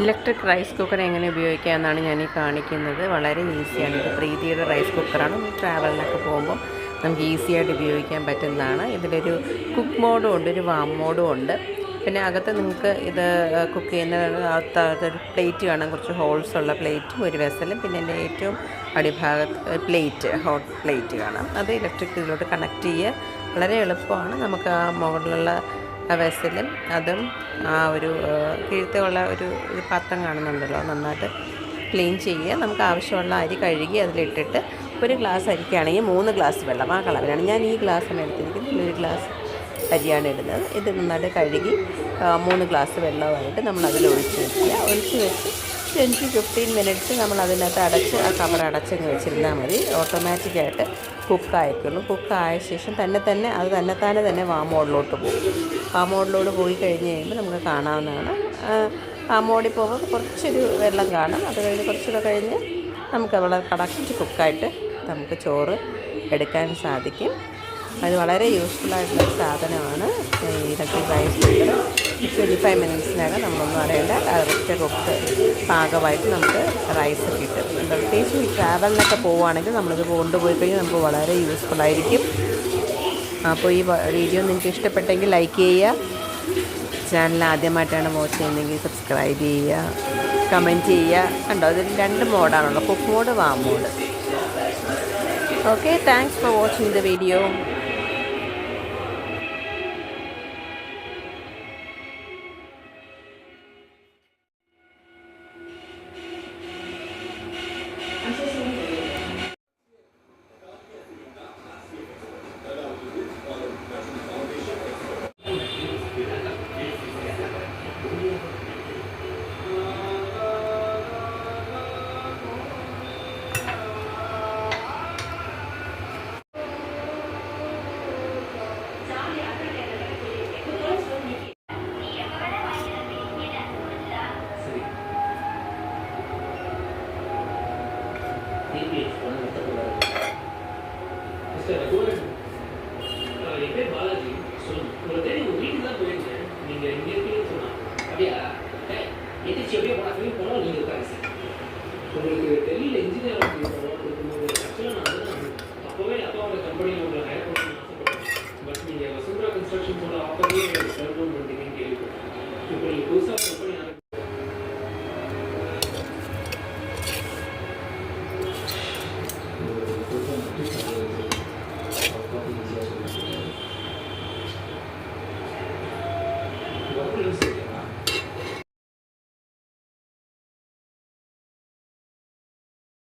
Electric rice cooker എങ്ങനെ ഉപയോഗിക്കാം എന്നാണ് ഞാൻ ഈ കാണിക്കുന്നത്. വളരെ ഈസിയാണ്. ഇത് പ്രീതിയുടെ റൈസ് കുക്കറാണ് ട്രാവലിനൊക്കെ പോകുമ്പോൾ നമുക്ക് ഈസിയായിട്ട് ഉപയോഗിക്കാൻ പറ്റുന്നതാണ്. ഇതിലൊരു കുക്ക് മോഡും ഉണ്ട് ഒരു വാം മോഡും ഉണ്ട്. പിന്നെ അകത്ത് നിങ്ങൾക്ക് ഇത് കുക്ക് ചെയ്യുന്ന അകത്തൊരു പ്ലേറ്റ് കാണാം കുറച്ച് ഹോൾസ് ഉള്ള പ്ലേറ്റും ഒരു വെസലും പിന്നെ എന്റെ ഏറ്റവും അടിഭാഗത്ത് പ്ലേറ്റ് ഹോട്ട് പ്ലേറ്റ് കാണാം. അത് ഇലക്ട്രിക് ഇതിലോട്ട് കണക്ട് ചെയ്യുക. വളരെ എളുപ്പമാണ്. നമുക്ക് ആ മുകളിലുള്ള ആ വെസലും അതും ആ ഒരു കീഴ്ത്തുള്ള ഒരു ഒരു പാത്രം കാണുന്നുണ്ടല്ലോ. നന്നായിട്ട് ക്ലീൻ ചെയ്യുക. നമുക്ക് ആവശ്യമുള്ള അരി കഴുകി അതിലിട്ടിട്ട് ഒരു ഗ്ലാസ് അരിക്കാണെങ്കിൽ മൂന്ന് ഗ്ലാസ് വെള്ളം. ആ കളവിലാണ് ഞാൻ ഈ ഗ്ലാസ്സാണ് എടുത്തിരിക്കുന്നത്. ഒരു ഗ്ലാസ് അരിയാണ് ഇടുന്നത്. ഇത് നന്നായിട്ട് കഴുകി മൂന്ന് ഗ്ലാസ് വെള്ളമായിട്ട് നമ്മൾ അതിൽ ഒഴിച്ച് വെക്കുക. ഒഴിച്ച് വെച്ച് ടെൻ ടു ഫിഫ്റ്റീൻ മിനിറ്റ്സ് നമ്മൾ അതിനകത്ത് അടച്ച് ആ കവർ അടച്ചങ്ങ് വെച്ചിരുന്നാൽ മതി. ഓട്ടോമാറ്റിക്കായിട്ട് കുക്കായിക്കുള്ളൂ കുക്കായ ശേഷം തന്നെ തന്നെ അത് തന്നെത്താനെ തന്നെ വാമോഡിലോട്ട് പോകും. വാമോഡിലോട്ട് പോയി കഴിഞ്ഞ് കഴിയുമ്പോൾ നമുക്ക് കാണാവുന്നതാണ്. വാമോഡിൽ പോകുമ്പോൾ കുറച്ചൊരു വെള്ളം കാണും. അത് കഴിഞ്ഞ് കുറച്ചുകൂടെ കഴിഞ്ഞ് നമുക്ക് വളരെ കടക്കിച്ച് കുക്കായിട്ട് നമുക്ക് ചോറ് എടുക്കാൻ സാധിക്കും. അത് വളരെ ഒരു സാധനമാണ്. Electric rice cooker twenty five മിനിറ്റ്സിനകം നമ്മളൊന്നും അറിയേണ്ട. ഒറ്റ കുക്ക് പാകമായിട്ട് നമുക്ക് റൈസ് കിട്ടും പ്രത്യേകിച്ച് ഈ ട്രാവലിനൊക്കെ പോവുകയാണെങ്കിൽ നമ്മളിത് കൊണ്ടുപോയി കഴിഞ്ഞാൽ നമുക്ക് വളരെ യൂസ്ഫുൾ ആയിരിക്കും. അപ്പോൾ ഈ വീഡിയോ നിങ്ങൾക്ക് ഇഷ്ടപ്പെട്ടെങ്കിൽ ലൈക്ക് ചെയ്യുക. ചാനൽ ആദ്യമായിട്ടാണ് വാച്ച് ചെയ്യുന്നതെങ്കിൽ സബ്സ്ക്രൈബ് ചെയ്യുക. കമന്റ് ചെയ്യുക. കണ്ടോ അതിൽ രണ്ട് മോഡാണുള്ളത് cook mode warm mode okay thanks for watching the video mister Raghuvaran என் பேர் பாலாஜி சொல்லுங்க உங்களை தேடி உங்க வீட்டுக்கு தான் போயிருந்தேன். நீங்கள் இங்க இருக்கீங்கன்னு சொன்னாங்க. அப்படியா? ஏய், எந்திரிச்சு அப்படியே போனா இருக்காங்க சார். உங்களுக்கு டெல்லியில் இன்ஜினியர் கொடுக்கும்போது ஆக்சுவலாக நான் வந்து அப்போவே அப்பாவோட கம்பெனியில் உங்களை ஹையர் பண்ணணும்னு ஆசைப்பட்டேன். பட் நீங்கள் வசுந்தரா கன்ஸ்ட்ரக்ஷன்ஸோட ஆஃபர்லேயே சர்வ் பண்ணிட்டீங்கன்னு கேள்விப்பட்டேன். இப்போ நீங்கள் புதுசாக